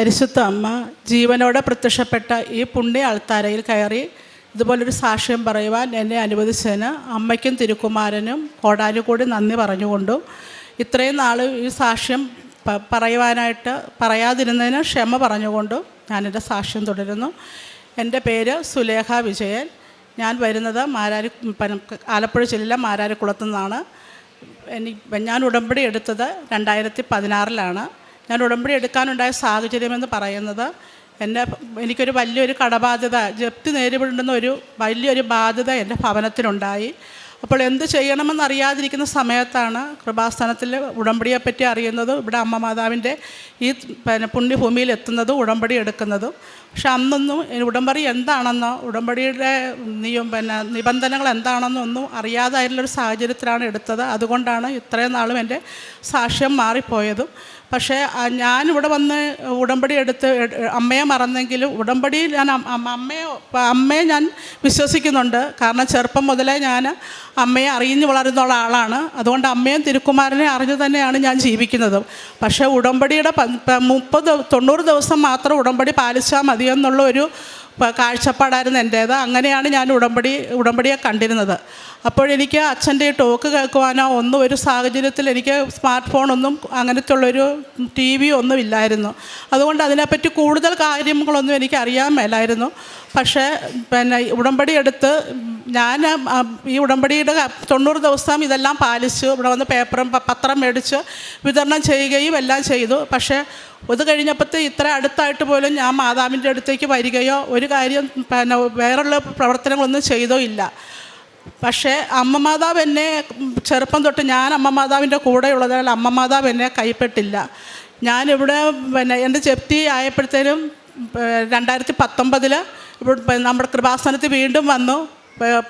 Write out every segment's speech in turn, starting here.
പരിശുദ്ധ അമ്മ ജീവനോടെ പ്രത്യക്ഷപ്പെട്ട ഈ പുണ്യ അൾത്താരയിൽ കയറി ഇതുപോലൊരു സാക്ഷ്യം പറയുവാൻ എന്നെ അനുവദിച്ചതിന് അമ്മയ്ക്കും തിരുക്കുമാരനും കോടാനുകൂടി നന്ദി പറഞ്ഞുകൊണ്ടു. ഇത്രയും നാൾ ഈ സാക്ഷ്യം പറയുവാനായിട്ട് പറയാതിരുന്നതിന് ക്ഷമ പറഞ്ഞുകൊണ്ട് ഞാനെന്റെ സാക്ഷ്യം തുടരുന്നു. എന്റെ പേര് സുലേഖ വിജയൻ. ഞാൻ വരുന്നത് മാരാരി ആലപ്പുഴ ജില്ല മാരാരിക്കുളത്തു നിന്നാണ് എനിക്ക് ഞാൻ ഉടമ്പടി എടുത്തത് രണ്ടായിരത്തി പതിനാറിലാണ്. ഞാൻ ഉടമ്പടി എടുക്കാനുണ്ടായ സാഹചര്യമെന്ന് പറയുന്നത് എന്റെ എനിക്കൊരു വലിയൊരു കടബാധ്യത ജപ്തി നേരിടുന്ന ഒരു വലിയൊരു ബാധ്യത എന്റെ ഭവനത്തിനുണ്ടായി അപ്പോൾ എന്ത് ചെയ്യണമെന്ന് അറിയാതിരിക്കുന്ന സമയത്താണ് കൃപാസ്ഥാനത്തിൽ ഉടമ്പടിയെപ്പറ്റി അറിയുന്നത് ഇവിടെ അമ്മ മാതാവിന്റെ ഈ പിന്നെ പുണ്യഭൂമിയിൽ എത്തുന്നതും ഉടമ്പടി എടുക്കുന്നതും. പക്ഷെ അന്നൊന്നും ഉടമ്പടി എന്താണെന്നോ ഉടമ്പടിയുടെ നിയം പിന്നെ നിബന്ധനകൾ എന്താണെന്നോ ഒന്നും അറിയാതായിട്ടുള്ളൊരു സാഹചര്യത്തിലാണ് എടുത്തത്. അതുകൊണ്ടാണ് ഇത്രയും നാളും എന്റെ സാക്ഷ്യം മാറിപ്പോയതും. പക്ഷേ ഞാനിവിടെ വന്ന് ഉടമ്പടി എടുത്ത് അമ്മയെ മറന്നെങ്കിലും ഉടമ്പടിയിൽ ഞാൻ അമ്മയെ അമ്മയെ ഞാൻ വിശ്വസിക്കുന്നുണ്ട്. കാരണം ചെറുപ്പം മുതലേ ഞാൻ അമ്മയെ അറിഞ്ഞു വളരുന്ന ആളാണ് അതുകൊണ്ട് അമ്മയും തിരുക്കുമാരനെ അറിഞ്ഞു തന്നെയാണ് ഞാൻ ജീവിക്കുന്നത്. പക്ഷേ ഉടമ്പടിയുടെ മുപ്പത് തൊണ്ണൂറ് ദിവസം മാത്രം ഉടമ്പടി പാലിച്ചാൽ മതി എന്നുള്ള ഒരു കാഴ്ചപ്പാടായിരുന്നു എന്റേത്. അങ്ങനെയാണ് ഞാൻ ഉടമ്പടി ഉടമ്പടിയെ കണ്ടിരുന്നത്. അപ്പോഴെനിക്ക് അച്ഛന്റെ ടോക്ക് കേൾക്കുവാനോ ഒന്നും ഒരു സാഹചര്യത്തിൽ എനിക്ക് സ്മാർട്ട് ഫോണൊന്നും അങ്ങനത്തെ ഉള്ളൊരു ടി വി ഒന്നും ഇല്ലായിരുന്നു അതുകൊണ്ട് അതിനെപ്പറ്റി കൂടുതൽ കാര്യങ്ങളൊന്നും എനിക്ക് അറിയാൻ മേലായിരുന്നു. പക്ഷേ പിന്നെ ഉടമ്പടി എടുത്ത് ഞാൻ ഈ ഉടമ്പടിയുടെ തൊണ്ണൂറ് ദിവസം ഇതെല്ലാം പാലിച്ചു. ഇവിടെ വന്ന് പേപ്പറും പത്രം മേടിച്ച് വിതരണം ചെയ്യുകയും എല്ലാം ചെയ്തു. പക്ഷേ ഇത് കഴിഞ്ഞപ്പോഴത്തെ ഇത്ര അടുത്തായിട്ട് പോലും ഞാൻ മാതാവിന്റെ അടുത്തേക്ക് വരികയോ ഒരു കാര്യം പിന്നെ വേറുള്ള പ്രവർത്തനങ്ങളൊന്നും ചെയ്തോ ഇല്ല. പക്ഷേ അമ്മ മാതാവ് എന്നെ ചെറുപ്പം തൊട്ട് ഞാൻ അമ്മ മാതാവിന്റെ കൂടെ ഉള്ളതിനാൽ അമ്മ മാതാവ് എന്നെ കൈപ്പെട്ടില്ല. ഞാനിവിടെ പിന്നെ എന്റെ ചെപ്തി ആയപ്പോഴത്തേനും രണ്ടായിരത്തി പത്തൊമ്പതിൽ ഇവിടെ നമ്മുടെ കൃപാസനത്തിൽ വീണ്ടും വന്നു.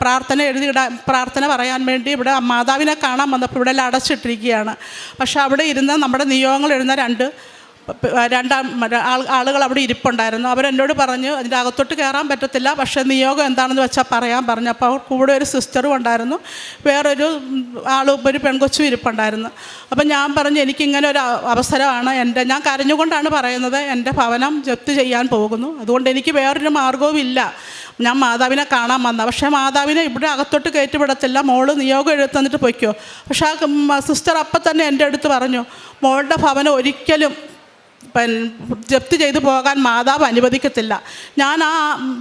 പ്രാർത്ഥന എഴുതിയിടാൻ പ്രാർത്ഥന പറയാൻ വേണ്ടി ഇവിടെ മാതാവിനെ കാണാൻ വന്നപ്പോൾ ഇവിടെ എല്ലാം അടച്ചിട്ടിരിക്കുകയാണ്. പക്ഷേ അവിടെ ഇരുന്ന് നമ്മുടെ നിയോഗങ്ങൾ എഴുന്ന രണ്ട് രണ്ടാം ആളുകൾ അവിടെ ഇരിപ്പുണ്ടായിരുന്നു. അവരെന്നോട് പറഞ്ഞു അതിന്റെ അകത്തോട്ട് കയറാൻ പറ്റത്തില്ല പക്ഷേ നിയോഗം എന്താണെന്ന് വെച്ചാൽ പറയാൻ പറഞ്ഞു. അപ്പോൾ കൂടെ ഒരു സിസ്റ്ററും ഉണ്ടായിരുന്നു. വേറൊരു ആളും ഒരു പെൺകൊച്ചും ഇരിപ്പുണ്ടായിരുന്നു. അപ്പം ഞാൻ പറഞ്ഞു എനിക്കിങ്ങനെ ഒരു അവസരമാണ് എന്റെ ഞാൻ കരഞ്ഞുകൊണ്ടാണ് പറയുന്നത് എന്റെ ഭവനം ജപ്തി ചെയ്യാൻ പോകുന്നു. അതുകൊണ്ട് എനിക്ക് വേറൊരു മാർഗവും ഇല്ല. ഞാൻ മാതാവിനെ കാണാൻ വന്ന പക്ഷേ മാതാവിനെ ഇവിടെ അകത്തോട്ട് കയറ്റിവിടത്തില്ല മോൾ നിയോഗം എഴുത്തന്നിട്ട് പൊയ്ക്കോ. പക്ഷേ ആ സിസ്റ്റർ അപ്പം തന്നെ എന്റെ അടുത്ത് പറഞ്ഞു മോളുടെ ഭവനം ഒരിക്കലും ജപ്തി ചെയ്തു പോകാൻ മാതാവ് അനുവദിക്കത്തില്ല. ഞാൻ ആ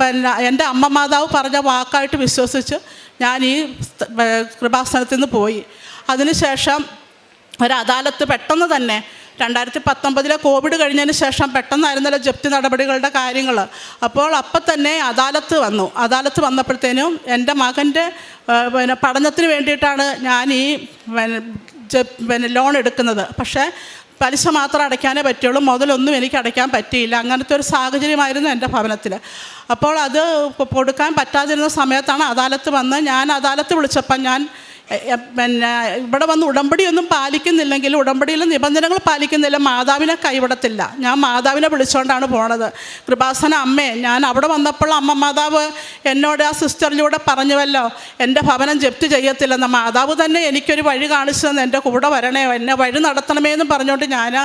പിന്നെ എന്റെ അമ്മ മാതാവ് പറഞ്ഞ വാക്കായിട്ട് വിശ്വസിച്ച് ഞാൻ ഈ കൃപാസനത്തിൽ നിന്ന് പോയി. അതിനുശേഷം ഒരു അദാലത്ത് പെട്ടെന്ന് തന്നെ രണ്ടായിരത്തി പത്തൊമ്പതിലെ കോവിഡ് കഴിഞ്ഞതിന് ശേഷം പെട്ടെന്നായിരുന്നല്ലോ ജപ്തി നടപടികളുടെ കാര്യങ്ങൾ അപ്പോൾ അപ്പം തന്നെ അദാലത്ത് വന്നു. അദാലത്ത് വന്നപ്പോഴത്തേനും എന്റെ മകന്റെ പിന്നെ പഠനത്തിന് വേണ്ടിയിട്ടാണ് ഞാൻ ഈ പിന്നെ ലോൺ എടുക്കുന്നത്. പക്ഷേ പലിശ മാത്രം അടയ്ക്കാനേ പറ്റുള്ളൂ. മുതലൊന്നും എനിക്ക് അടയ്ക്കാൻ പറ്റിയില്ല. അങ്ങനത്തെ ഒരു സാഹചര്യമായിരുന്നു എന്റെ ഭവനത്തിൽ അപ്പോൾ അത് കൊടുക്കാൻ പറ്റാതിരുന്ന സമയത്താണ് അദാലത്ത് വന്ന് ഞാൻ അദാലത്ത് വിളിച്ചപ്പം ഞാൻ പിന്നെ ഇവിടെ വന്ന് ഉടമ്പടിയൊന്നും പാലിക്കുന്നില്ലെങ്കിൽ ഉടമ്പടിയിലെ നിബന്ധനകൾ പാലിക്കുന്നില്ല മാതാവിനെ കൈവിടത്തില്ല. ഞാൻ മാതാവിനെ വിളിച്ചുകൊണ്ടാണ് പോണത്. കൃപാസന അമ്മേ ഞാൻ അവിടെ വന്നപ്പോൾ അമ്മ മാതാവ് എന്നോട് ആ സിസ്റ്ററിലൂടെ പറഞ്ഞുവല്ലോ എന്റെ ഭവനം ജപ്തി ചെയ്യത്തില്ലെന്ന്. മാതാവ് തന്നെ എനിക്കൊരു വഴി കാണിച്ചു തന്നെ എന്റെ കൂടെ വരണേ എന്നെ വഴി നടത്തണമേ എന്ന് പറഞ്ഞുകൊണ്ട് ഞാൻ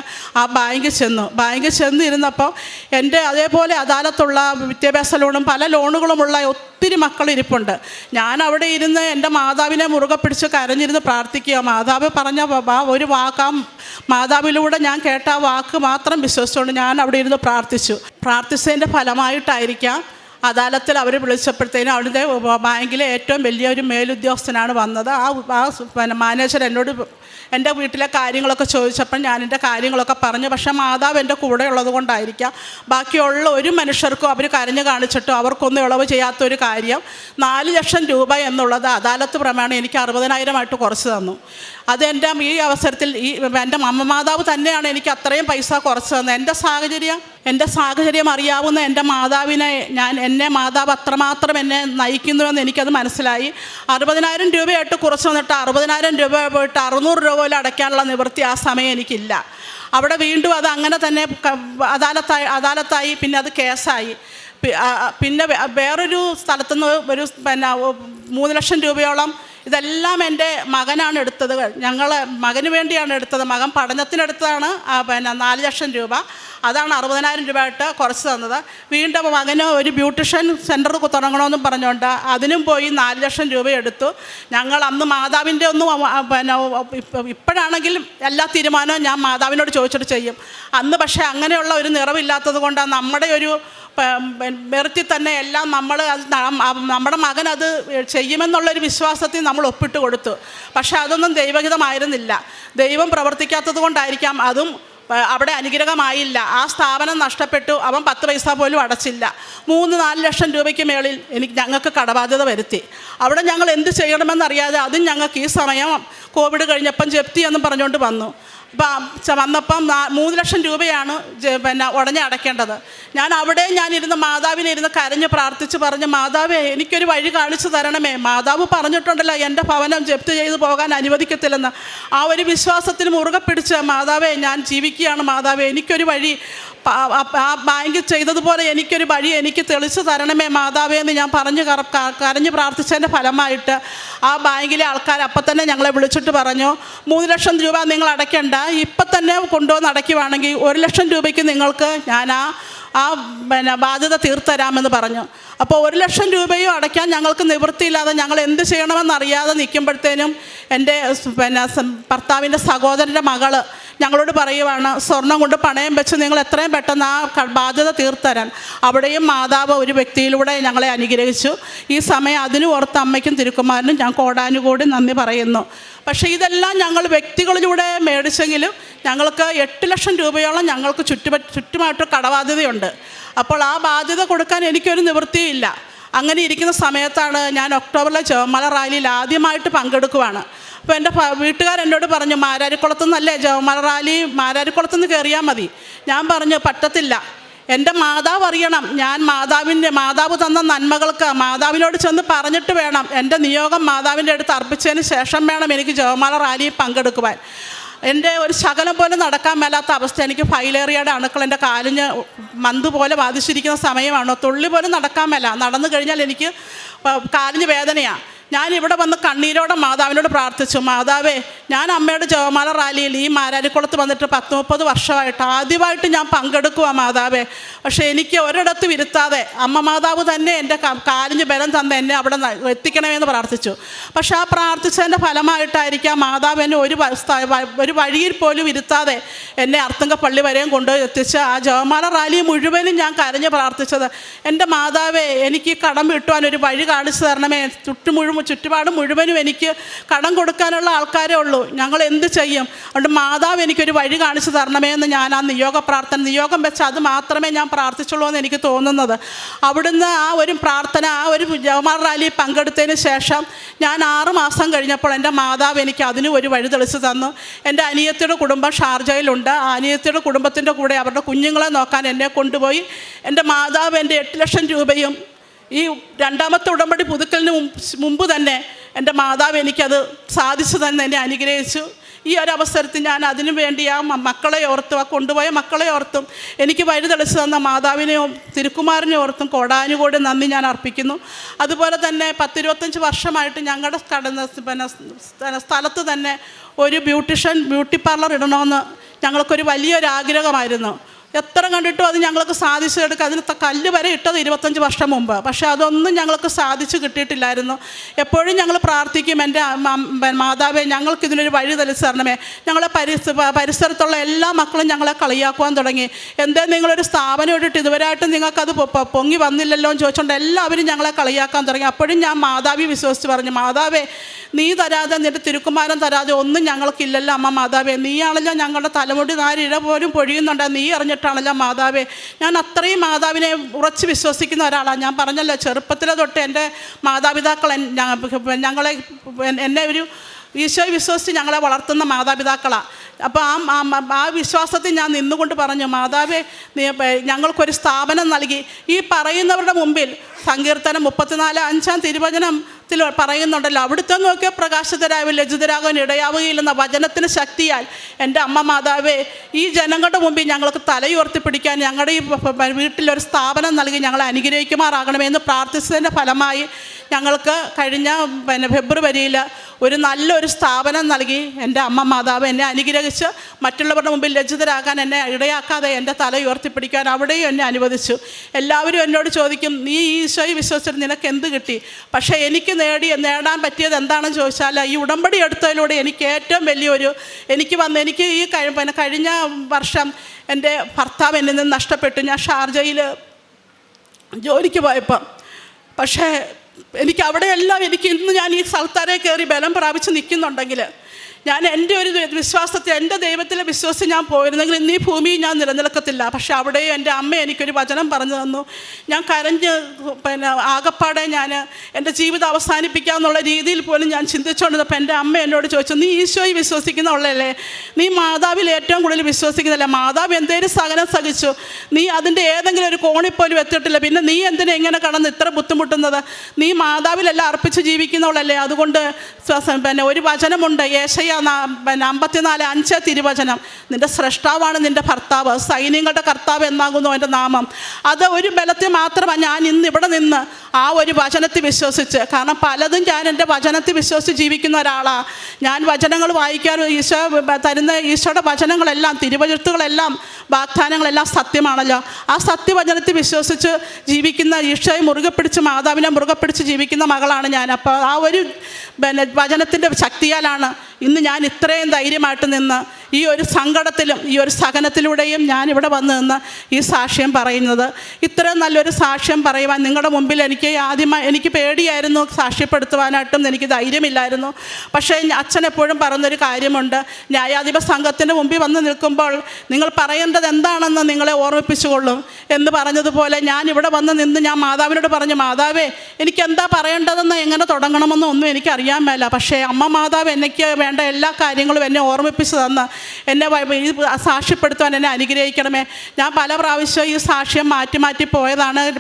ആ ബാങ്കിൽ ചെന്നു. ബാങ്കിൽ ചെന്നിരുന്നപ്പോൾ എന്റെ അതേപോലെ അദാലത്തുള്ള വിദ്യാഭ്യാസ ലോണും പല ലോണുകളുമുള്ള മക്കൾ ഇരിപ്പുണ്ട്. ഞാൻ അവിടെ ഇരുന്ന് എന്റെ മാതാവിനെ മുറുകെ പിടിച്ച് കരഞ്ഞിരുന്ന് പ്രാർത്ഥിക്കുക. മാതാവ് പറഞ്ഞ ആ ഒരു വാക്ക്. ആ മാതാവിലൂടെ ഞാൻ കേട്ട ആ വാക്ക് മാത്രം വിശ്വസിച്ചുകൊണ്ട് ഞാൻ അവിടെ ഇരുന്ന് പ്രാർത്ഥിച്ചു. പ്രാർത്ഥിച്ചതിന്റെ ഫലമായിട്ടായിരിക്കാം അദാലത്തിൽ അവർ വിളിച്ചപ്പോഴത്തേനും അവിടുത്തെ ബാങ്കിലെ ഏറ്റവും വലിയ ഒരു മേലുദ്യോഗസ്ഥനാണ് വന്നത്. ആ ആ പിന്നെ മാനേജർ എന്നോട് എന്റെ വീട്ടിലെ കാര്യങ്ങളൊക്കെ ചോദിച്ചപ്പോൾ ഞാൻ എന്റെ കാര്യങ്ങളൊക്കെ പറഞ്ഞു. പക്ഷേ മാതാവ് എന്റെ കൂടെ ഉള്ളത് കൊണ്ടായിരിക്കാം. ബാക്കിയുള്ള ഒരു മനുഷ്യർക്കും അവർ കരഞ്ഞു കാണിച്ചിട്ടോ അവർക്കൊന്നും ഇളവ് ചെയ്യാത്തൊരു കാര്യം. നാല് ലക്ഷം രൂപ എന്നുള്ളത് അദാലത്ത് പ്രമാണം എനിക്ക് അറുപതിനായിരമായിട്ട് കുറച്ച് തന്നു. അത് എന്റെ ഈ അവസരത്തിൽ ഈ എന്റെ അമ്മ മാതാവ് തന്നെയാണ് എനിക്ക് അത്രയും പൈസ കുറച്ച് തന്നത്. എന്റെ സാഹചര്യം? എന്റെ സാഹചര്യം അറിയാവുന്ന എന്റെ മാതാവിനെ ഞാൻ എന്നെ മാതാവ് അത്രമാത്രം എന്നെ നയിക്കുന്നുവെന്ന് എനിക്കത് മനസ്സിലായി. അറുപതിനായിരം രൂപയായിട്ട് കുറച്ച് വന്നിട്ട് അറുപതിനായിരം രൂപ പോയിട്ട് അറുന്നൂറ് രൂപ പോലും അടയ്ക്കാനുള്ള നിവൃത്തി ആ സമയം എനിക്കില്ല. അവിടെ വീണ്ടും അത് അങ്ങനെ തന്നെ അദാലത്തായി അദാലത്തായി പിന്നെ അത് കേസായി. പിന്നെ വേറൊരു സ്ഥലത്തുനിന്ന് ഒരു പിന്നെ മൂന്ന് ലക്ഷം രൂപയോളം ഇതെല്ലാം എന്റെ മകനാണ് എടുത്തത്. ഞങ്ങൾ മകന് വേണ്ടിയാണ് എടുത്തത്. മകൻ പഠനത്തിനെടുത്തതാണ് പിന്നെ നാല് ലക്ഷം രൂപ. അതാണ് അറുപതിനായിരം രൂപയായിട്ട് കുറച്ച് തന്നത്. വീണ്ടും മകന് ഒരു ബ്യൂട്ടീഷ്യൻ സെന്റർ തുടങ്ങണമെന്നും പറഞ്ഞുകൊണ്ട് അതിനും പോയി നാല് ലക്ഷം രൂപ എടുത്തു. ഞങ്ങൾ അന്ന് മാതാവിന്റെ ഒന്നും പിന്നെ ഇപ്പ- ഇപ്പോഴാണെങ്കിലും എല്ലാ തീരുമാനവും ഞാൻ മാതാവിനോട് ചോദിച്ചിട്ട് ചെയ്യും. അന്ന് പക്ഷേ അങ്ങനെയുള്ള ഒരു നിറവില്ലാത്തത് കൊണ്ട് നമ്മുടെ ഒരു മെറിറ്റിൽ തന്നെ എല്ലാം നമ്മൾ നമ്മുടെ മകൻ അത് ചെയ്യുമെന്നുള്ളൊരു വിശ്വാസത്തിൽ നമ്മൾ ഒപ്പിട്ട് കൊടുത്തു. പക്ഷേ അതൊന്നും ദൈവഹിതമായിരുന്നില്ല. ദൈവം പ്രവർത്തിക്കാത്തത് കൊണ്ടായിരിക്കാം അതും അവിടെ അനുഗ്രഹമായില്ല. ആ സ്ഥാപനം നഷ്ടപ്പെട്ടു അവൻ പത്ത് പൈസ പോലും അടച്ചില്ല. മൂന്ന് നാല് ലക്ഷം രൂപയ്ക്ക് മേളിൽ എനിക്ക് ഞങ്ങൾക്ക് കടബാധ്യത വരുത്തി. അവിടെ ഞങ്ങൾ എന്ത് ചെയ്യണമെന്നറിയാതെ അതും ഞങ്ങൾക്ക് ഈ സമയം കോവിഡ് കഴിഞ്ഞപ്പം ജപ്തി എന്നും പറഞ്ഞുകൊണ്ട് വന്നു. വന്നപ്പം മൂന്ന് ലക്ഷം രൂപയാണ് പിന്നെ ഉടനെ അടയ്ക്കേണ്ടത്. ഞാൻ അവിടെ ഞാൻ ഇരുന്ന് മാതാവിനെ ഇരുന്ന് കരഞ്ഞ് പ്രാർത്ഥിച്ച് പറഞ്ഞ് മാതാവേ എനിക്കൊരു വഴി കാണിച്ചു തരണമേ. മാതാവ് പറഞ്ഞിട്ടുണ്ടല്ലോ എന്റെ ഭവനം ജപ്തി ചെയ്ത് പോകാൻ അനുവദിക്കത്തില്ലെന്ന്. ആ ഒരു വിശ്വാസത്തിന് മുറുകെ പിടിച്ച് മാതാവേ ഞാൻ ജീവിക്കുകയാണ് മാതാവേ എനിക്കൊരു വഴി ആ- ആ ബാങ്ക് ചെയ്തതുപോലെ എനിക്കൊരു വഴി എനിക്ക് തെളിച്ചു തരണമേ മാതാവേ എന്ന് ഞാൻ പറഞ്ഞു കറ- കരഞ്ഞ് പ്രാർത്ഥിച്ചതിന്റെ ഫലമായിട്ട് ആ ബാങ്കിലെ ആൾക്കാർ അപ്പം തന്നെ ഞങ്ങളെ വിളിച്ചിട്ട് പറഞ്ഞു മൂന്ന് ലക്ഷം രൂപ നിങ്ങൾ അടയ്ക്കണ്ട. ഇപ്പം തന്നെ കൊണ്ടുവന്ന് അടയ്ക്കുവാണെങ്കിൽ ഒരു ലക്ഷം രൂപയ്ക്ക് നിങ്ങൾക്ക് ഞാൻ ആ ആ പിന്നെ ബാധ്യത തീർത്തരാമെന്ന് പറഞ്ഞു. അപ്പോൾ ഒരു ലക്ഷം രൂപയും അടയ്ക്കാൻ ഞങ്ങൾക്ക് നിവൃത്തിയില്ലാതെ ഞങ്ങൾ എന്ത് ചെയ്യണമെന്നറിയാതെ നിൽക്കുമ്പോഴത്തേനും എന്റെ പിന്നെ ഭർത്താവിന്റെ സഹോദരന്റെ മകൾ ഞങ്ങളോട് പറയുവാണ് സ്വർണം കൊണ്ട് പണയം വെച്ച് നിങ്ങൾ എത്രയും പെട്ടെന്ന് ആ ബാധ്യത തീർത്തരാൻ. അവിടെയും മാതാവ് ഒരു വ്യക്തിയിലൂടെ ഞങ്ങളെ അനുഗ്രഹിച്ചു. ഈ സമയം അതിനും ഓർത്ത് അമ്മയ്ക്കും തിരുക്കുമാരനും ഞാൻ കോടാനുകൂടി നന്ദി പറയുന്നു. പക്ഷേ ഇതെല്ലാം ഞങ്ങൾ വ്യക്തികളിലൂടെ മേടിച്ചെങ്കിലും ഞങ്ങൾക്ക് എട്ട് ലക്ഷം രൂപയോളം ഞങ്ങൾക്ക് ചുറ്റുപ ചുറ്റുമായിട്ട് കടബാധ്യതയുണ്ട്. അപ്പോൾ ആ ബാധ്യത കൊടുക്കാൻ എനിക്കൊരു നിവൃത്തിയില്ല. അങ്ങനെ ഇരിക്കുന്ന സമയത്താണ് ഞാൻ ഒക്ടോബറിലെ ചോമല റാലിയിൽ ആദ്യമായിട്ട് പങ്കെടുക്കുവാണ്. അപ്പോൾ എന്റെ എന്നോട് പറഞ്ഞു മാരാരിക്കുളത്തു നിന്നല്ലേ ജവമല റാലി മാരാരിക്കുളത്തു നിന്ന് കയറിയാൽ മതി. ഞാൻ പറഞ്ഞു പറ്റത്തില്ല. എന്റെ മാതാവ് അറിയണം. ഞാൻ മാതാവിന്റെ മാതാവ് തന്ന നന്മകൾക്ക് മാതാവിനോട് ചെന്ന് പറഞ്ഞിട്ട് വേണം. എന്റെ നിയോഗം മാതാവിന്റെ അടുത്ത് അർപ്പിച്ചതിന് ശേഷം വേണം എനിക്ക് ജവമാല റാലിയിൽ പങ്കെടുക്കുവാൻ. എന്റെ ഒരു ശകലം പോലും നടക്കാൻ മേലാത്ത അവസ്ഥ. എനിക്ക് ഫൈലേറിയയുടെ അണുക്കൾ എന്റെ കാലിന് മന്ത് പോലെ ബാധിച്ചിരിക്കുന്ന സമയമാണോ. തുള്ളി പോലും നടക്കാൻ മേല. നടന്നു കഴിഞ്ഞാൽ എനിക്ക് കാലിന് വേദനയാണ് ഞാൻ ഇവിടെ വന്ന് കണ്ണീരോടെ മാതാവിനോട് പ്രാർത്ഥിച്ചു. മാതാവേ ഞാൻ അമ്മയുടെ ജവമാല റാലിയിൽ ഈ മാരാരിക്കുളത്ത് വന്നിട്ട് പത്ത് മുപ്പത് വർഷമായിട്ട് ആദ്യമായിട്ട് ഞാൻ പങ്കെടുക്കുക മാതാവേ. പക്ഷേ എനിക്ക് ഒരിടത്തും ഇരുത്താതെ അമ്മ മാതാവ് തന്നെ എന്റെ കാലിന് ബലം തന്ന് എന്നെ അവിടെ എത്തിക്കണമെന്ന് പ്രാർത്ഥിച്ചു. പക്ഷേ ആ പ്രാർത്ഥിച്ചതിന്റെ ഫലമായിട്ടായിരിക്കാം മാതാവ് എന്നെ ഒരു ഒരു വഴിയിൽ പോലും ഇരുത്താതെ എന്നെ അർത്തുങ്കപ്പള്ളി വരെയും കൊണ്ടുപോയി എത്തിച്ച് ആ ജവമാല റാലി മുഴുവനും ഞാൻ കരഞ്ഞ് പ്രാർത്ഥിച്ചത്. എന്റെ മാതാവേ എനിക്ക് കടം വിട്ടുവാൻ ഒരു വഴി കാണിച്ചു തരണമേ. ചുറ്റുമുഴു ചുറ്റുപാട് മുഴുവനും എനിക്ക് കടം കൊടുക്കാനുള്ള ആൾക്കാരേ ഉള്ളൂ. ഞങ്ങൾ എന്ത് ചെയ്യും? അതുകൊണ്ട് മാതാവ് എനിക്കൊരു വഴി കാണിച്ചു തരണമേ എന്ന് ഞാൻ ആ നിയോഗ പ്രാർത്ഥന നിയോഗം വെച്ച് അത് മാത്രമേ ഞാൻ പ്രാർത്ഥിച്ചുള്ളൂ എന്ന് എനിക്ക് തോന്നുന്നത്. അവിടുന്ന് ആ ഒരു പ്രാർത്ഥന ആ ഒരു ജവമാർ റാലി പങ്കെടുത്തതിന് ശേഷം ഞാൻ ആറ് മാസം കഴിഞ്ഞപ്പോൾ എന്റെ മാതാവ് എനിക്ക് അതിന് ഒരു വഴി തെളിച്ചു തന്നു. എന്റെ അനിയത്തിയുടെ കുടുംബം ഷാർജയിലുണ്ട്. ആ അനിയത്തിയുടെ കുടുംബത്തിന്റെ കൂടെ അവരുടെ കുഞ്ഞുങ്ങളെ നോക്കാൻ എന്നെ കൊണ്ടുപോയി. എന്റെ മാതാവ് എന്റെ എട്ട് ലക്ഷം രൂപയും ഈ രണ്ടാമത്തെ ഉടമ്പടി പുതുക്കലിന് മുമ്പ് തന്നെ എന്റെ മാതാവ് എനിക്കത് സാധിച്ചു തന്നെ എന്നെ അനുഗ്രഹിച്ചു. ഈ ഒരു അവസരത്തിൽ ഞാൻ അതിനു വേണ്ടി ആ മക്കളെ ഓർത്തും ആ കൊണ്ടുപോയ മക്കളെ ഓർത്തും എനിക്ക് വഴി തെളിച്ചു തന്ന മാതാവിനെയും തിരുക്കുമാറിനെ ഓർത്തും കോടാനുകൂടി നന്ദി ഞാൻ അർപ്പിക്കുന്നു. അതുപോലെ തന്നെ പത്തിരുപത്തഞ്ച് വർഷമായിട്ട് ഞങ്ങളുടെ കടന്ന പിന്നെ സ്ഥലത്ത് തന്നെ ഒരു ബ്യൂട്ടീഷ്യൻ ബ്യൂട്ടി പാർലർ ഇടണമെന്ന് ഞങ്ങൾക്കൊരു വലിയൊരു ആഗ്രഹമായിരുന്നു. എത്ര കണ്ടിട്ടും അത് ഞങ്ങൾക്ക് സാധിച്ചെടുക്കുക അതിന് കല്ല് വരെ ഇട്ടത് ഇരുപത്തഞ്ച് വർഷം മുമ്പ്. പക്ഷേ അതൊന്നും ഞങ്ങൾക്ക് സാധിച്ചു കിട്ടിയിട്ടില്ലായിരുന്നു. എപ്പോഴും ഞങ്ങൾ പ്രാർത്ഥിക്കും എന്റെ മാതാവേ ഞങ്ങൾക്ക് ഇതിനൊരു വഴി തെളിച്ച് തരണമേ. ഞങ്ങളെ പരിസ പരിസരത്തുള്ള എല്ലാ മക്കളും ഞങ്ങളെ കളിയാക്കുവാൻ തുടങ്ങി. എന്തേ നിങ്ങളൊരു സ്ഥാപനം ഇട്ടിട്ട് ഇതുവരെയായിട്ടും നിങ്ങൾക്കത് പൊങ്ങി വന്നില്ലല്ലോ എന്ന് ചോദിച്ചുകൊണ്ട് എല്ലാവരും ഞങ്ങളെ കളിയാക്കാൻ തുടങ്ങി. അപ്പോഴും ഞാൻ മാതാവി വിശ്വസിച്ച് പറഞ്ഞു മാതാവേ നീ തരാതെ നിന്റെ തിരുക്കുമാരൻ തരാതെ ഒന്നും ഞങ്ങൾക്കില്ലല്ലോ അമ്മ മാതാവേ. നീയാണല്ലോ ഞങ്ങളുടെ തലമുടി നാരിഴ പോലും പൊഴിയുന്നുണ്ട്. നീ അറിഞ്ഞിട്ടാണല്ലോ മാതാവേ. ഞാൻ അത്രയും മാതാവിനെ ഉറച്ച് വിശ്വസിക്കുന്ന ഒരാളാണ് ഞാൻ പറഞ്ഞല്ലോ ചെറുപ്പത്തിലെ തൊട്ട് എന്റെ മാതാപിതാക്കൾ ഞങ്ങളെ എന്നെ ഒരു ഈശോയെ വിശ്വസിച്ച് ഞങ്ങളെ വളർത്തുന്ന മാതാപിതാക്കളാണ് അപ്പോൾ ആ ആ- വിശ്വാസത്തിൽ ഞാൻ നിന്നുകൊണ്ട് പറഞ്ഞു മാതാവേ ഞങ്ങൾക്കൊരു സ്ഥാപനം നൽകി. ഈ പറയുന്നവരുടെ മുമ്പിൽ സങ്കീർത്തനം മുപ്പത്തിനാല് അഞ്ചാം തിരുവചനത്തിൽ പറയുന്നുണ്ടല്ലോ അവിടുത്തെ നോക്കിയ പ്രകാശിതരാകും ലജിതരാകാൻ ഇടയാവുകയില്ലെന്ന വചനത്തിന് ശക്തിയാൽ എന്റെ അമ്മ മാതാവേ ഈ ജനങ്ങളുടെ മുമ്പിൽ ഞങ്ങൾക്ക് തലയുയർത്തി പിടിക്കാൻ ഞങ്ങളുടെ ഈ വീട്ടിലൊരു സ്ഥാപനം നൽകി ഞങ്ങളെ അനുഗ്രഹിക്കുമാറാകണമെന്ന് പ്രാർത്ഥിച്ചതിന്റെ ഫലമായി ഞങ്ങൾക്ക് കഴിഞ്ഞ പിന്നെ ഫെബ്രുവരിയിൽ ഒരു നല്ലൊരു സ്ഥാപനം നൽകി എന്റെ അമ്മ മാതാവ് എന്നെ അനുഗ്രഹിച്ച് മറ്റുള്ളവരുടെ മുമ്പിൽ ലജ്ജിതരാകാൻ എന്നെ ഇടയാക്കാതെ എന്റെ തല ഉയർത്തിപ്പിടിക്കാൻ അവിടെയും എന്നെ അനുവദിച്ചു. എല്ലാവരും എന്നോട് ചോദിക്കും നീ ഈശോയെ വിശ്വസിച്ചിട്ട് നിനക്ക് എന്ത് കിട്ടി? പക്ഷേ എനിക്ക് നേടി നേടാൻ പറ്റിയത് എന്താണെന്ന് ചോദിച്ചാൽ ഈ ഉടമ്പടി എടുത്തതിലൂടെ എനിക്ക് ഏറ്റവും വലിയൊരു എനിക്ക് വന്ന് എനിക്ക് ഈ പിന്നെ കഴിഞ്ഞ വർഷം എന്റെ ഭർത്താവ് എന്നിൽ നിന്ന് നഷ്ടപ്പെട്ടു. ഞാൻ ഷാർജയിൽ ജോലിക്ക് പോയപ്പം. പക്ഷേ എനിക്ക് അവിടെയെല്ലാം എനിക്ക് ഇന്ന് ഞാൻ ഈ സ്ഥലത്താരെ കയറി ബലം പ്രാപിച്ച് നിൽക്കുന്നുണ്ടെങ്കിൽ ഞാൻ എന്റെ ഒരു വിശ്വാസത്തിൽ എന്റെ ദൈവത്തിലെ വിശ്വസിച്ച് ഞാൻ പോയിരുന്നെങ്കിൽ ഇന്ന് ഈ ഭൂമിയിൽ ഞാൻ നിലനിൽക്കത്തില്ല. പക്ഷേ അവിടെയും എന്റെ അമ്മ എനിക്കൊരു വചനം പറഞ്ഞു തന്നു. ഞാൻ കരഞ്ഞ് പിന്നെ ആകപ്പാടെ ഞാൻ എന്റെ ജീവിതം അവസാനിപ്പിക്കാമെന്നുള്ള രീതിയിൽ പോലും ഞാൻ ചിന്തിച്ചുകൊണ്ടിരുന്നപ്പോൾ എന്റെ അമ്മ എന്നോട് ചോദിച്ചു നീ ഈശോയെ വിശ്വസിക്കുന്നുള്ളല്ലേ നീ മാതാവിൽ ഏറ്റവും കൂടുതൽ വിശ്വസിക്കുന്നില്ല മാതാവ് എന്തേലും സഹനം സഹിച്ചു. നീ അതിന്റെ ഏതെങ്കിലും ഒരു കോണിൽ പോലും എത്തിയിട്ടില്ല. പിന്നെ നീ എന്തിനെ ഇങ്ങനെ കടന്ന് ഇത്ര ബുദ്ധിമുട്ടുന്നത്? നീ മാതാവിലെല്ലാം അർപ്പിച്ച് ജീവിക്കുന്നവളല്ലേ അതുകൊണ്ട് പിന്നെ ഒരു വചനമുണ്ട് ഏശയ പിന്നെ അമ്പത്തിനാല് അഞ്ച് തിരുവചനം. നിന്റെ സ്രഷ്ടാവാണ് നിന്റെ ഭർത്താവ്. സൈന്യങ്ങളുടെ കർത്താവ് എന്നാകുന്നു എന്റെ നാമം. അത് ഒരു ബലത്തിൽ മാത്രമാണ് ഞാൻ ഇന്ന് ഇവിടെ നിന്ന് ആ ഒരു വചനത്തിൽ വിശ്വസിച്ച്. കാരണം പലതും ഞാൻ എന്റെ വചനത്തിൽ വിശ്വസിച്ച് ജീവിക്കുന്ന ഒരാളാണ് ഞാൻ വചനങ്ങൾ വായിക്കാനും ഈശോ തരുന്ന ഈശോയുടെ വചനങ്ങളെല്ലാം തിരുവചത്തുകളെല്ലാം വാഗ്ദാനങ്ങളെല്ലാം സത്യമാണല്ലോ. ആ സത്യവചനത്തിൽ വിശ്വസിച്ച് ജീവിക്കുന്ന ഈഷയെ മുറുകെ പിടിച്ച് മാതാവിനെ മുറുകെ പിടിച്ച് ജീവിക്കുന്ന മകളാണ് ഞാൻ. അപ്പോൾ ആ ഒരു വചനത്തിന്റെ ശക്തിയാലാണ് ഇന്ന് ഞാൻ ഇത്രയും ധൈര്യമായിട്ട് നിന്ന് ഈ ഒരു സങ്കടത്തിലും ഈ ഒരു സഹനത്തിലൂടെയും ഞാൻ ഇവിടെ വന്ന് നിന്ന് ഈ സാക്ഷ്യം പറയുന്നത്. ഇത്രയും നല്ലൊരു സാക്ഷ്യം പറയുവാൻ നിങ്ങളുടെ മുമ്പിൽ എനിക്ക് ആദ്യമായി എനിക്ക് പേടിയായിരുന്നു സാക്ഷ്യപ്പെടുത്തുവാനായിട്ടും എനിക്ക് ധൈര്യമില്ലായിരുന്നു. പക്ഷേ അച്ഛൻ എപ്പോഴും പറയുന്നൊരു കാര്യമുണ്ട്. ന്യായാധിപ സംഘത്തിന്റെ മുമ്പിൽ വന്ന് നിൽക്കുമ്പോൾ നിങ്ങൾ പറയേണ്ടത് എന്താണെന്ന് നിങ്ങളെ ഓർമ്മിപ്പിച്ചുകൊള്ളും എന്ന് പറഞ്ഞതുപോലെ ഞാൻ ഇവിടെ വന്ന് നിന്ന് ഞാൻ മാതാവിനോട് പറഞ്ഞു മാതാവേ എനിക്ക് എന്താ പറയേണ്ടതെന്ന് എങ്ങനെ തുടങ്ങണമെന്നോ ഒന്നും എനിക്കറിയാൻ മേല. പക്ഷേ അമ്മ മാതാവ് എനിക്ക് വേണ്ട എല്ലാ കാര്യങ്ങളും എന്നെ ഓർമ്മിപ്പിച്ച് തന്ന് എന്നെ സാക്ഷ്യപ്പെടുത്തുവാൻ എന്നെ അനുഗ്രഹിക്കണമേ. ഞാൻ പല പ്രാവശ്യം ഈ സാക്ഷ്യം മാറ്റി മാറ്റി പോയതാണ്.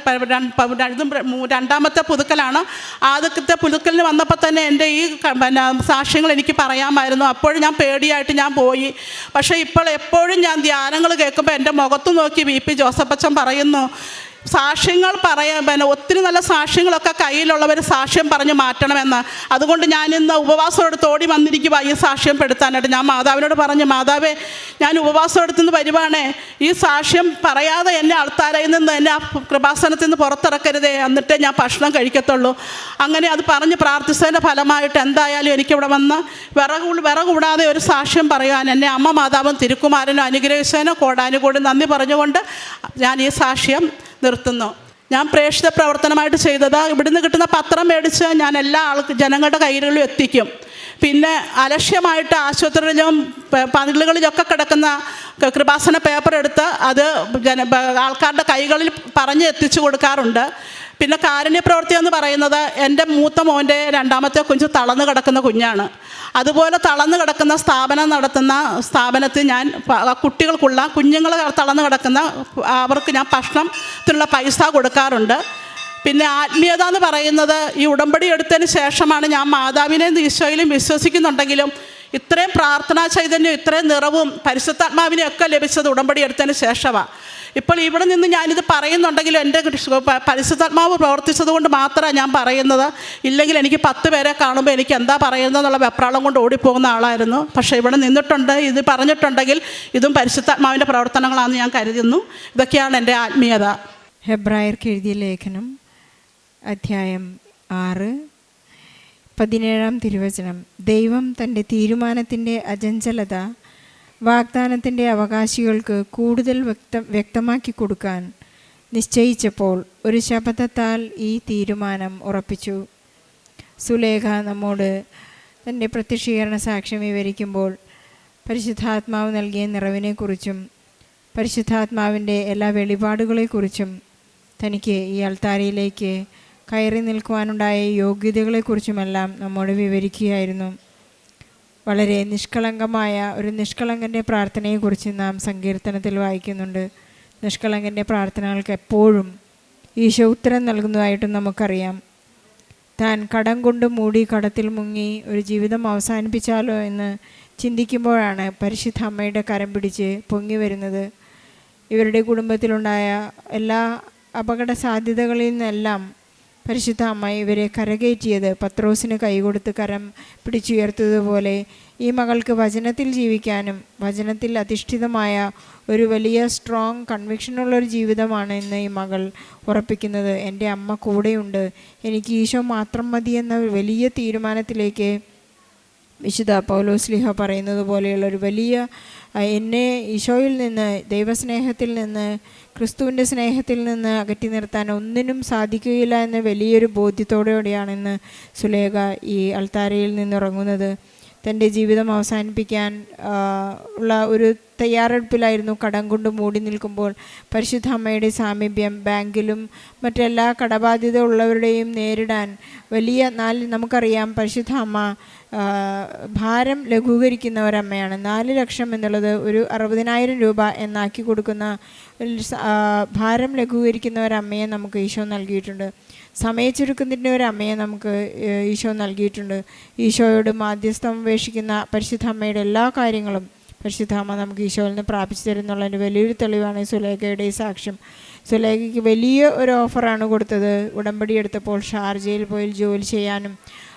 രണ്ടാമത്തെ പുതുക്കലാണ്. ആദ്യത്തെ പുതുക്കലിന് വന്നപ്പോൾ തന്നെ എന്റെ ഈ പിന്നെ സാക്ഷ്യങ്ങൾ എനിക്ക് പറയാമായിരുന്നു. അപ്പോഴും ഞാൻ പേടിയായിട്ട് ഞാൻ പോയി. പക്ഷേ ഇപ്പോൾ എപ്പോഴും ഞാൻ ധ്യാനങ്ങൾ കേൾക്കുമ്പോൾ എന്റെ മുഖത്ത് നോക്കി വി. പി. ജോസഫച്ചൻ പറയുന്നു സാക്ഷ്യങ്ങൾ പറയാൻ പിന്നെ ഒത്തിരി നല്ല സാക്ഷ്യങ്ങളൊക്കെ കയ്യിലുള്ളവർ സാക്ഷ്യം പറഞ്ഞ് മാറ്റണമെന്ന്. അതുകൊണ്ട് ഞാൻ ഇന്ന് ഉപവാസം എടുത്ത് ഓടി വന്നിരിക്കുക ഈ സാക്ഷ്യം പെടുത്താനായിട്ട്. ഞാൻ മാതാവിനോട് പറഞ്ഞു മാതാവേ ഞാൻ ഉപവാസം എടുത്തുനിന്ന് വരുവാണേ. ഈ സാക്ഷ്യം പറയാതെ എന്നെ ആൾത്താരയിൽ നിന്ന് എന്നെ ആ കൃപാസനത്തിൽ നിന്ന് പുറത്തിറക്കരുതേ. എന്നിട്ടേ ഞാൻ ഭക്ഷണം കഴിക്കത്തുള്ളൂ. അങ്ങനെ അത് പറഞ്ഞ് പ്രാർത്ഥിച്ചതിന്റെ ഫലമായിട്ട് എന്തായാലും എനിക്കിവിടെ വന്ന് വിറകു വിറകൂടാതെ ഒരു സാക്ഷ്യം പറയാൻ എന്നെ അമ്മ മാതാവും തിരുക്കുമാരനും അനുഗ്രഹിച്ചതിനോ കോടാനുകൂടി നന്ദി പറഞ്ഞുകൊണ്ട് ഞാൻ ഈ സാക്ഷ്യം നിർത്തുന്നു. ഞാൻ പ്രേക്ഷിത പ്രവർത്തനമായിട്ട് ചെയ്തത്. ഇവിടുന്ന് കിട്ടുന്ന പത്രം മേടിച്ച് ഞാൻ എല്ലാ ആൾക്ക് ജനങ്ങളുടെ കയ്യിലും എത്തിക്കും. പിന്നെ അലക്ഷ്യമായിട്ട് ആശുപത്രിയിലും പതിലുകളിലൊക്കെ കിടക്കുന്ന കൃപാസന പേപ്പർ എടുത്ത് അത് ജന ആൾക്കാരുടെ കൈകളിൽ പറഞ്ഞ് എത്തിച്ചു കൊടുക്കാറുണ്ട്. പിന്നെ കാരുണ്യ പ്രവൃത്തി എന്ന് പറയുന്നത് എന്റെ മൂത്ത മോന്റെ രണ്ടാമത്തെ കുഞ്ഞ് തളർന്നു കിടക്കുന്ന കുഞ്ഞാണ്. അതുപോലെ തളർന്നു കിടക്കുന്ന സ്ഥാപനം നടത്തുന്ന സ്ഥാപനത്തിൽ ഞാൻ കുട്ടികൾക്കുള്ള കുഞ്ഞുങ്ങൾ തളർന്നു കിടക്കുന്ന അവർക്ക് ഞാൻ ഭക്ഷണത്തിനുള്ള പൈസ കൊടുക്കാറുണ്ട്. പിന്നെ ആത്മീയത എന്ന് പറയുന്നത് ഈ ഉടമ്പടി എടുത്തതിന് ശേഷമാണ് ഞാൻ മാതാവിനെയും ഈശോയിലും വിശ്വസിക്കുന്നുണ്ടെങ്കിലും ഇത്രയും പ്രാർത്ഥനാ ചൈതന്യം ഇത്രയും നിറവും പരിശുദ്ധാത്മാവിനെയൊക്കെ ലഭിച്ചത് ഉടമ്പടി എടുത്തതിന് ശേഷമാണ് ഇപ്പോൾ ഇവിടെ നിന്ന് ഞാനിത് പറയുന്നുണ്ടെങ്കിലും എന്റെ പരിശുദ്ധാത്മാവ് പ്രവർത്തിച്ചത് കൊണ്ട് മാത്രമാണ് ഞാൻ പറയുന്നത്. ഇല്ലെങ്കിൽ എനിക്ക് പത്ത് പേരെ കാണുമ്പോൾ എനിക്ക് എന്താ പറയുന്നത് എന്നുള്ള വെപ്രാളം കൊണ്ട് ഓടിപ്പോകുന്ന ആളായിരുന്നു. പക്ഷേ ഇവിടെ നിന്നിട്ടുണ്ട് ഇത് പറഞ്ഞിട്ടുണ്ടെങ്കിൽ ഇതും പരിശുദ്ധാത്മാവിന്റെ പ്രവർത്തനങ്ങളാണെന്ന് ഞാൻ കരുതുന്നു. ഇതൊക്കെയാണ് എന്റെ ആത്മീയത. ഹെബ്രായർക്ക് എഴുതിയ ലേഖനം അധ്യായം ആറ് പതിനേഴാം തിരുവചനം. ദൈവം തന്റെ തീരുമാനത്തിന്റെ അചഞ്ചലത വാഗ്ദാനത്തിന്റെ അവകാശികൾക്ക് കൂടുതൽ വ്യക്ത വ്യക്തമാക്കി കൊടുക്കാൻ നിശ്ചയിച്ചപ്പോൾ ഒരു ശപഥത്താൽ ഈ തീരുമാനം ഉറപ്പിച്ചു. സുലേഖ നമ്മോട് തന്റെ പ്രത്യക്ഷീകരണ സാക്ഷ്യം വിവരിക്കുമ്പോൾ പരിശുദ്ധാത്മാവ് നൽകിയ നിറവിനെക്കുറിച്ചും പരിശുദ്ധാത്മാവിന്റെ എല്ലാ വെളിപാടുകളെക്കുറിച്ചും തനിക്ക് ഈ അൾത്താരയിലേക്ക് കയറി നിൽക്കുവാനുണ്ടായ യോഗ്യതകളെക്കുറിച്ചുമെല്ലാം നമ്മോട് വിവരിക്കുകയായിരുന്നു. വളരെ നിഷ്കളങ്കമായ ഒരു നിഷ്കളങ്കന്റെ പ്രാർത്ഥനയെക്കുറിച്ച് നാം സങ്കീർത്തനത്തിൽ വായിക്കുന്നുണ്ട്. നിഷ്കളങ്കന്റെ പ്രാർത്ഥനകൾക്ക് എപ്പോഴും ഈശോ ഉത്തരം നൽകുന്നതായിട്ടും നമുക്കറിയാം. താൻ കടം കൊണ്ട് മൂടി കടത്തിൽ മുങ്ങി ഒരു ജീവിതം അവസാനിപ്പിച്ചാലോ എന്ന് ചിന്തിക്കുമ്പോഴാണ് പരിശുദ്ധ അമ്മയുടെ കരം പിടിച്ച് പൊങ്ങി വരുന്നത്. ഇവരുടെ കുടുംബത്തിലുണ്ടായ എല്ലാ അപകട സാധ്യതകളിൽ നിന്നെല്ലാം പരിശുദ്ധ അമ്മ ഇവരെ കരകയറ്റിയത്. പത്രോസിന് കൈകൊടുത്ത് കരം പിടിച്ചുയർത്തതുപോലെ ഈ മകൾക്ക് വചനത്തിൽ ജീവിക്കാനും വചനത്തിൽ അധിഷ്ഠിതമായ ഒരു വലിയ സ്ട്രോങ് കൺവിക്ഷനുള്ള ഒരു ജീവിതമാണ് ഇന്ന് ഈ മകൾ ഉറപ്പിക്കുന്നത്. എന്റെ അമ്മ കൂടെയുണ്ട്. എനിക്ക് ഈശോ മാത്രം മതി എന്ന വലിയ തീരുമാനത്തിലേക്ക് വിശുദ്ധ പൗലോസ്ലിഹ പറയുന്നത് പോലെയുള്ള ഒരു വലിയ എന്നെ ഈശോയിൽ നിന്ന് ദൈവസ്നേഹത്തിൽ നിന്ന് ക്രിസ്തുവിന്റെ സ്നേഹത്തിൽ നിന്ന് അകറ്റി നിർത്താൻ ഒന്നിനും സാധിക്കുകയില്ല എന്ന വലിയൊരു ബോധ്യത്തോടെയാണ് ഇന്ന് സുലേഖ ഈ അൾത്താരയിൽ നിന്നിറങ്ങുന്നത്. തന്റെ ജീവിതം അവസാനിപ്പിക്കാൻ ഉള്ള ഒരു തയ്യാറെടുപ്പിലായിരുന്നു കടം കൊണ്ട് മൂടി നിൽക്കുമ്പോൾ പരിശുദ്ധ അമ്മയുടെ സാമീപ്യം ബാങ്കിലും മറ്റെല്ലാ കടബാധ്യത ഉള്ളവരുടെയും നേരിടാൻ വലിയ നാല് നമുക്കറിയാം പരിശുദ്ധ അമ്മ ഭാരം ലഘൂകരിക്കുന്ന ഒരമ്മയാണ് നാല് ലക്ഷം എന്നുള്ളത് ഒരു അറുപതിനായിരം രൂപ എന്നാക്കി കൊടുക്കുന്ന ഭാരം ലഘൂകരിക്കുന്ന ഒരമ്മയെ നമുക്ക് ഈശോ നൽകിയിട്ടുണ്ട്. സമയച്ചുരുക്കത്തിന്റെ ഒരു അമ്മയെ നമുക്ക് ഈശോ നൽകിയിട്ടുണ്ട്. ഈശോയോട് മാധ്യസ്ഥം ഉപേക്ഷിക്കുന്ന പരിശുദ്ധ അമ്മയുടെ എല്ലാ കാര്യങ്ങളും പരിശുദ്ധ അമ്മ നമുക്ക് ഈശോയിൽ നിന്ന് പ്രാപിച്ചു തരുന്നുള്ളതിന്റെ വലിയൊരു തെളിവാണ് സുലേഖയുടെ ഈ സാക്ഷ്യം. സുലേഖയ്ക്ക് വലിയ ഒരു ഓഫറാണ് കൊടുത്തത്. ഉടമ്പടി എടുത്തപ്പോൾ ഷാർജയിൽ പോയി ജോലി ചെയ്യാനും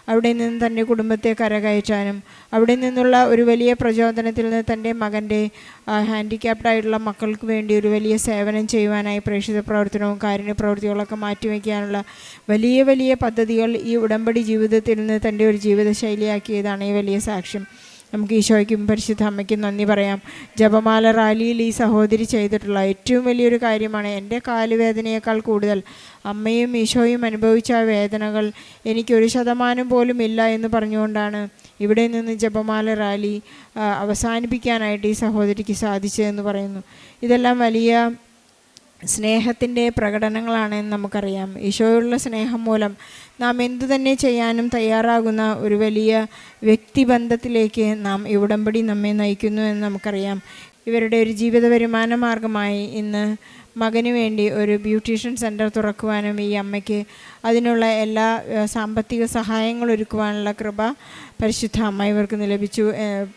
അവിടെ നിന്ന് തന്റെ കുടുംബത്തെ കരകയറ്റാനും അവിടെ നിന്നുള്ള ഒരു വലിയ പ്രചോദനത്തിൽ നിന്ന് തന്റെ മകന്റെ ഹാൻഡിക്യാപ്ഡായിട്ടുള്ള മക്കൾക്ക് വേണ്ടി ഒരു വലിയ സേവനം ചെയ്യുവാനായി പ്രേക്ഷിത പ്രവർത്തനവും കാരുണ്യ പ്രവൃത്തികളൊക്കെ മാറ്റിവെക്കാനുള്ള വലിയ വലിയ പദ്ധതികൾ ഈ ഉടമ്പടി ജീവിതത്തിൽ നിന്ന് തന്റെ ഒരു ജീവിതശൈലിയാക്കിയതാണ് ഈ വലിയ സാക്ഷ്യം. നമുക്ക് ഈശോയ്ക്കും പരിശുദ്ധ അമ്മയ്ക്കും നന്ദി പറയാം. ജപമാല റാലിയിൽ ഈ സഹോദരി ചെയ്തിട്ടുള്ള ഏറ്റവും വലിയൊരു കാര്യമാണ് എന്റെ കാലുവേദനയേക്കാൾ കൂടുതൽ. അമ്മയും ഈശോയും അനുഭവിച്ച വേദനകൾ എനിക്കൊരു ശതമാനം പോലും ഇല്ല എന്ന് പറഞ്ഞുകൊണ്ടാണ് ഇവിടെ നിന്ന് ജപമാല റാലി അവസാനിപ്പിക്കാനായിട്ട് ഈ സഹോദരിക്ക് സാധിച്ചതെന്ന് പറയുന്നു. ഇതെല്ലാം വലിയ സ്നേഹത്തിന്റെ പ്രകടനങ്ങളാണെന്ന് നമുക്കറിയാം. ഈശോയുള്ള സ്നേഹം മൂലം നാം എന്തു തന്നെ ചെയ്യാനും തയ്യാറാകുന്ന ഒരു വലിയ വ്യക്തിബന്ധത്തിലേക്ക് നാം ഇവിടംപടി നമ്മെ നയിക്കുന്നു എന്ന് നമുക്കറിയാം. ഇവരുടെ ഒരു ജീവിത വരുമാന മാർഗമായി ഇന്ന് മകന് വേണ്ടി ഒരു ബ്യൂട്ടീഷ്യൻ സെന്റർ തുറക്കുവാനും ഈ അമ്മയ്ക്ക് അതിനുള്ള എല്ലാ സാമ്പത്തിക സഹായങ്ങൾ ഒരുക്കുവാനുള്ള കൃപ പരിശുദ്ധ അമ്മ ഇവർക്ക് ലഭിച്ചു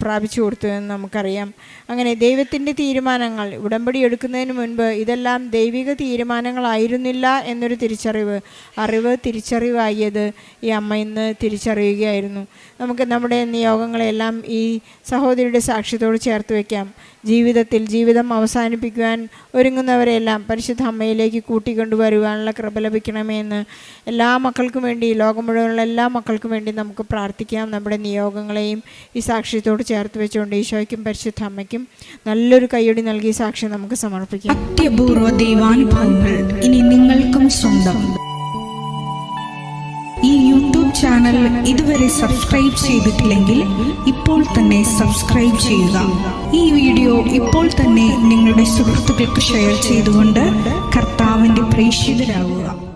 പ്രാപിച്ചു കൊടുത്തു എന്ന് നമുക്കറിയാം. അങ്ങനെ ദൈവത്തിന്റെ തീരുമാനങ്ങൾ ഉടമ്പടി എടുക്കുന്നതിന് മുൻപ് ഇതെല്ലാം ദൈവിക തീരുമാനങ്ങളായിരുന്നില്ല എന്നൊരു തിരിച്ചറിവ് അറിവ് തിരിച്ചറിവായത് ഈ അമ്മ ഇന്ന് തിരിച്ചറിയുകയായിരുന്നു. നമുക്ക് നമ്മുടെ നിയോഗങ്ങളെല്ലാം ഈ സഹോദരിയുടെ സാക്ഷ്യത്തോട് ചേർത്ത് വയ്ക്കാം ജീവിതത്തിൽ ജീവിതം അവസാനിപ്പിക്കുവാൻ ഒരുങ്ങുന്നവരെല്ലാം പരിശുദ്ധ അമ്മയിലേക്ക് കൂട്ടിക്കൊണ്ടുവരുവാനുള്ള കൃപ ലഭിക്കണമേ എന്ന് എല്ലാ മക്കൾക്കും വേണ്ടി ലോകം മുഴുവനുള്ള എല്ലാ മക്കൾക്കും വേണ്ടി നമുക്ക് പ്രാർത്ഥിക്കാം. നമ്മുടെ നിയോഗങ്ങളെയും ഈ സാക്ഷ്യത്തോട് ചേർത്ത് വെച്ചുകൊണ്ട് ഈശോയ്ക്കും പരിശുദ്ധ അമ്മയ്ക്കും നല്ലൊരു കൈയടി നൽകി സാക്ഷി നമുക്ക് സമർപ്പിക്കാം. അത്യപൂർവ ദൈവാനുഭവങ്ങൾ ഇനി നിങ്ങൾക്കും സ്വന്തം. ഈ യൂട്യൂബ് ചാനൽ ഇതുവരെ സബ്സ്ക്രൈബ് ചെയ്തിട്ടില്ലെങ്കിൽ ഇപ്പോൾ തന്നെ സബ്സ്ക്രൈബ് ചെയ്യുക. ഈ വീഡിയോ ഇപ്പോൾ തന്നെ നിങ്ങളുടെ സുഹൃത്തുക്കൾക്ക് ഷെയർ ചെയ്തുകൊണ്ട് കർത്താവിന്റെ പ്രേക്ഷിതരാകുക